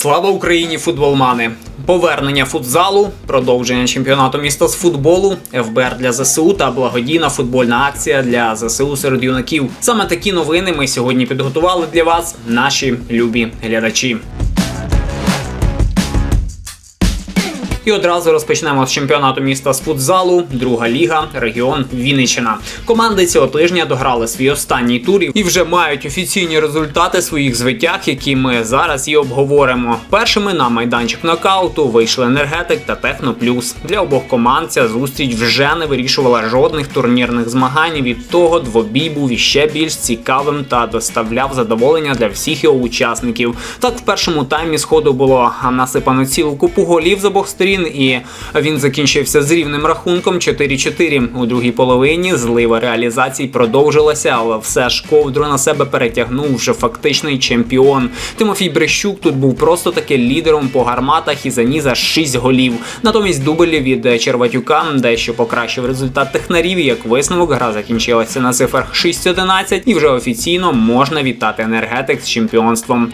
Слава Україні, футболмани! Повернення футзалу, продовження чемпіонату міста з футболу, ФБР для ЗСУ та благодійна футбольна акція для ЗСУ серед юнаків. Саме такі новини ми сьогодні підготували для вас, наші любі глядачі. І одразу розпочнемо з чемпіонату міста з футзалу, друга ліга, регіон Вінниччина. Команди цього тижня дограли свій останній тур і вже мають офіційні результати своїх звитяг, які ми зараз і обговоримо. Першими на майданчик нокауту вийшли енергетик та Техноплюс. Для обох команд ця зустріч вже не вирішувала жодних турнірних змагань. Від того двобій був іще більш цікавим та доставляв задоволення для всіх його учасників. Так в першому таймі сходу було насипано цілу купу голів з обох сторін, і він закінчився з рівним рахунком 4-4. У другій половині злива реалізацій продовжилася, але все ж ковдру на себе перетягнув вже фактичний чемпіон. Тимофій Брещук тут був просто таки лідером по гарматах і заніс аж 6 голів. Натомість дубль від Черватюка дещо покращив результат технарів. і Як висновок, гра закінчилася на цифрах 6-11 і вже офіційно можна вітати енергетик з чемпіонством.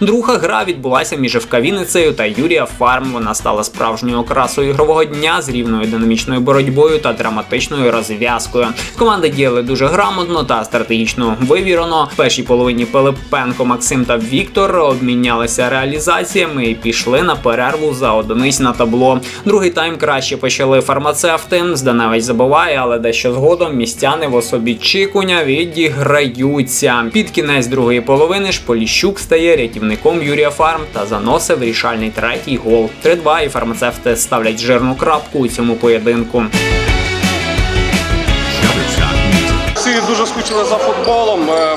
Друга гра відбулася між ФК Вінницею та Юрія Фарм. Вона стала справжньою окрасою ігрового дня з рівною динамічною боротьбою та драматичною розв'язкою. Команди діяли дуже грамотно та стратегічно вивірено. В першій половині Пилипенко, Максим та Віктор обмінялися реалізаціями і пішли на перерву за одиниць на табло. Другий тайм краще почали фармацевти. Зданевич забуває, але дещо згодом містяни в особі Чикуня відіграються. Під кінець другої половини ж Поліщук стає рятівником Юрія Фарм та заносив вирішальний третій гол. 3-2 і фармацевти ставлять жирну крапку у цьому поєдинку. Скучили за футболом. Е,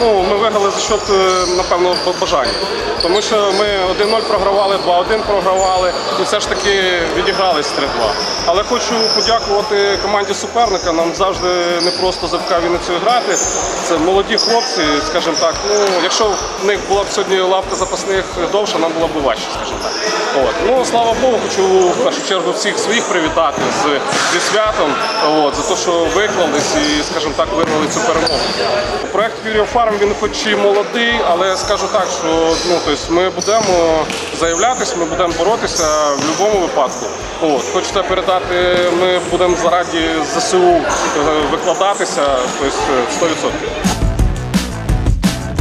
ну, ми виграли за счет, е, напевно, бажання. Тому що ми 1-0 програвали, 2-1 програвали і все ж таки відігрались 3-2. Але хочу подякувати команді суперника. Нам завжди не просто за ФК Вінницею грати. Це молоді хлопці, скажімо так. Ну, якщо в них була б сьогодні лавка запасних довша, нам було б важче, скажімо так. От. Ну, слава Богу, хочу в першу чергу всіх своїх привітати з, зі святом, от, за те, що виклались і, скажімо так, вирвали цю перемогу. Проект Юрія Фарм він хоч і молодий, але скажу так, що ну, тобто ми будемо заявлятися, ми будемо боротися в будь-якому випадку. От. Хочете передати, ми будемо заради ЗСУ е, викладатися, тобто 100%.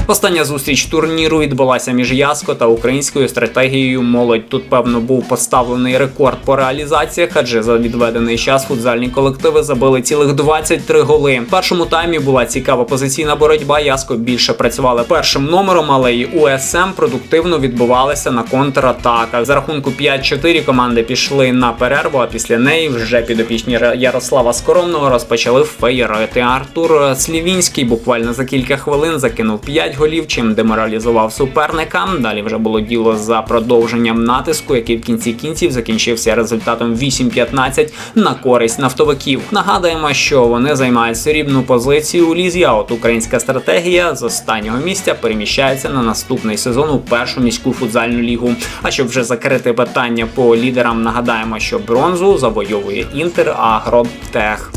Остання зустріч турніру відбулася між Яско та українською стратегією молодь. Тут певно був поставлений рекорд по реалізаціях, адже за відведений час футзальні колективи забили цілих 23 голи. В першому таймі була цікава позиційна боротьба. Яско більше працювали першим номером, але й УСМ продуктивно відбувалися на контратаках. За рахунку 5-4 команди пішли на перерву. А після неї вже підопічні Ярослава Скоромного розпочали феєрити. Артур Слівінський буквально за кілька хвилин закинув 5 голів, чим деморалізував суперника. Далі вже було діло за продовженням натиску, який в кінці кінців закінчився результатом 8-15 на користь нафтовиків. Нагадаємо, що вони займають срібну позицію у лізі. А от українська стратегія з останнього місця переміщається на наступний сезон у першу міську футзальну лігу. А щоб вже закрити питання по лідерам, нагадаємо, що бронзу завойовує Інтер Агротех.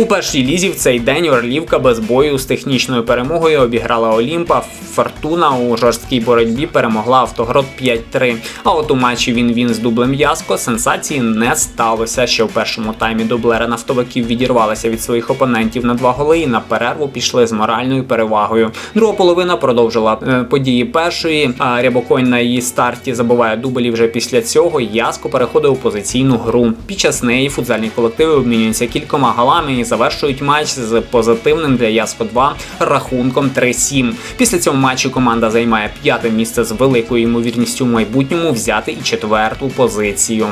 У першій лізі в цей день Орлівка без бою з технічною перемогою обіграла Олімпа. Фортуна у жорсткій боротьбі перемогла Автоград 5-3. А от у матчі він він з дублем Яско сенсації не сталося. Ще в першому таймі дублери нафтовиків відірвалися від своїх опонентів на два голи і на перерву пішли з моральною перевагою. Друга половина продовжила е, події першої. А Рябоконь на її старті забуває дубль вже після цього. Яско переходив у позиційну гру. Під час неї футзальні колективи обмінюються кількома голами і завершують матч з позитивним для Яско 2 рахунком 3-7. Після цього матчу команда займає п'яте місце з великою ймовірністю в майбутньому взяти і четверту позицію.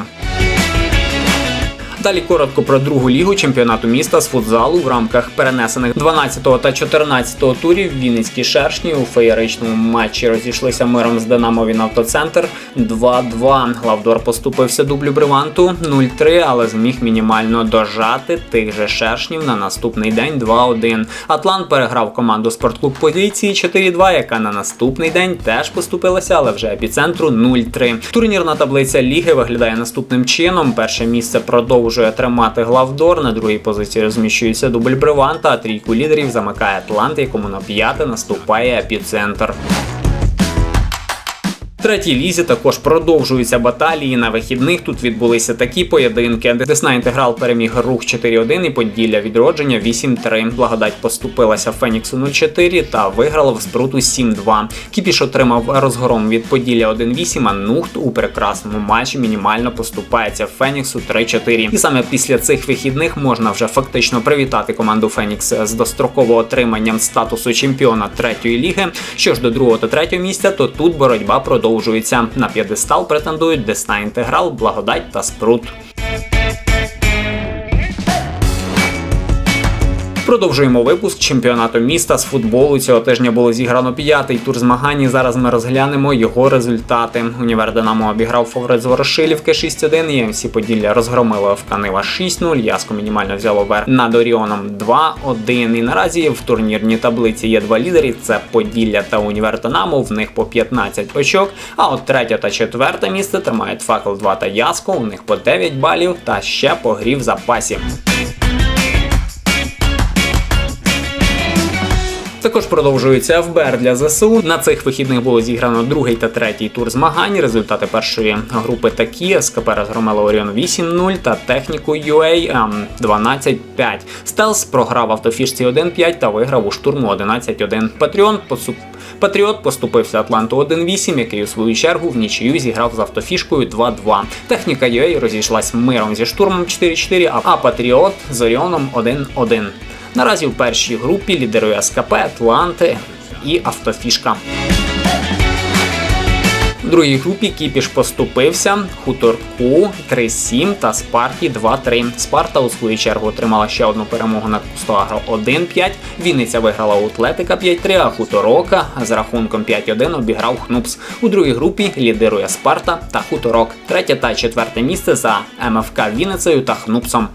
Далі коротко про другу лігу чемпіонату міста з футзалу в рамках перенесених 12 та 14 турів Вінницькі шершні у феєричному матчі розійшлися миром з Динамо автоцентр 2-2. Главдор поступився дублю Бриванту 0-3, але зміг мінімально дожати тих же шершнів на наступний день 2-1. Атлант переграв команду спортклуб Подійці 4-2, яка на наступний день теж поступилася, але вже епіцентру 0-3. Турнірна таблиця ліги виглядає наступним чином. Перше місце продовжує продовжує тримати главдор. На другій позиції розміщується дубль Бреванта, а трійку лідерів замикає Атлант, якому на п'яте наступає епіцентр. Третій лізі також продовжуються баталії. На вихідних тут відбулися такі поєдинки. Десна інтеграл переміг рух 4-1 і Поділля відродження 8-3. Благодать поступилася Феніксу 0-4 та виграла в спруту 7-2. Кіпіш отримав розгром від Поділля 1-8, а Нухт у прекрасному матчі мінімально поступається Феніксу 3-4. І саме після цих вихідних можна вже фактично привітати команду Фенікс з достроково отриманням статусу чемпіона третьої ліги. Що ж до другого та третього місця, то тут боротьба продовжується. На п'єдестал претендують Десна Інтеграл, Благодать та Спрут. Продовжуємо випуск чемпіонату міста з футболу. Цього тижня було зіграно п'ятий тур змагань. і Зараз ми розглянемо його результати. Універ Динамо обіграв фаворит з Ворошилівки 6-1. ЄМС Поділля розгромило в Канива 6-0. Яско мінімально взяло верх над Оріоном 2-1. І наразі в турнірній таблиці є два лідери: це Поділля та Універ Динамо. В них по 15 очок. А от третє та четверте місце тримають Факел 2 та Яско. У них по 9 балів та ще по грі в запасі. Також продовжується ФБР для ЗСУ. На цих вихідних було зіграно другий та третій тур змагань. Результати першої групи такі: СКП розгромила Оріон 8-0 та техніку UA ем, 12-5. Стелс програв автофішці 1-5 та виграв у штурму 11-1. Патріон посуп. Патріот поступився Атланту 1-8, який у свою чергу в нічию зіграв з автофішкою 2-2. Техніка UA розійшлась миром зі штурмом 4-4, а Патріот з Оріоном 1-1. Наразі в першій групі лідерує СКП, Атланти і Автофішка. В другій групі Кіпіш поступився Хуторку 3-7 та Спарті 2-3. Спарта у свою чергу отримала ще одну перемогу над Кустоагро 1-5. Вінниця виграла у Атлетика 5-3, а Хуторока з рахунком 5-1 обіграв Хнупс. У другій групі лідирує Спарта та Хуторок. Третє та четверте місце за МФК Вінницею та Хнупсом.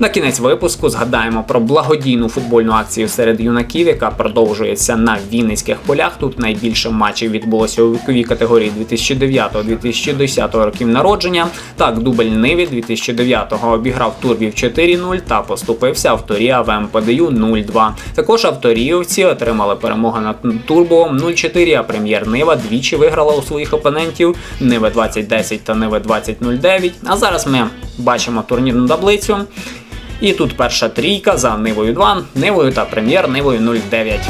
На кінець випуску згадаємо про благодійну футбольну акцію серед юнаків, яка продовжується на Вінницьких полях. Тут найбільше матчів відбулося у віковій категорії 2009-2010 років народження. Так, дубль Ниві 2009-го обіграв Турбів 4-0 та поступився авторія в МПДЮ 0-2. Також авторіївці отримали перемогу над Турбовом 0-4, а прем'єр Нива двічі виграла у своїх опонентів Нива 2010 та Нива 2009. А зараз ми бачимо турнірну таблицю. І тут перша трійка за Нивою 2, Нивою та прем'єр Нивою 09.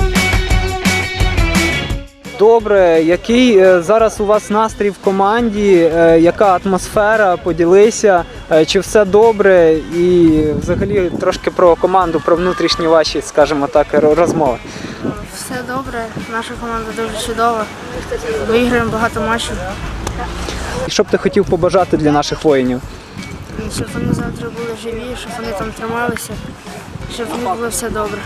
Добре, який е, зараз у вас настрій в команді? Е, Яка атмосфера? Поділися, Е, чи все добре? І взагалі трошки про команду, про внутрішні ваші, скажімо так, розмови. Все добре, наша команда дуже чудова. Виграємо багато матчів, І Що б ти хотів побажати для наших воїнів? Щоб вони завтра були живі, щоб вони там трималися, щоб в них було все добре.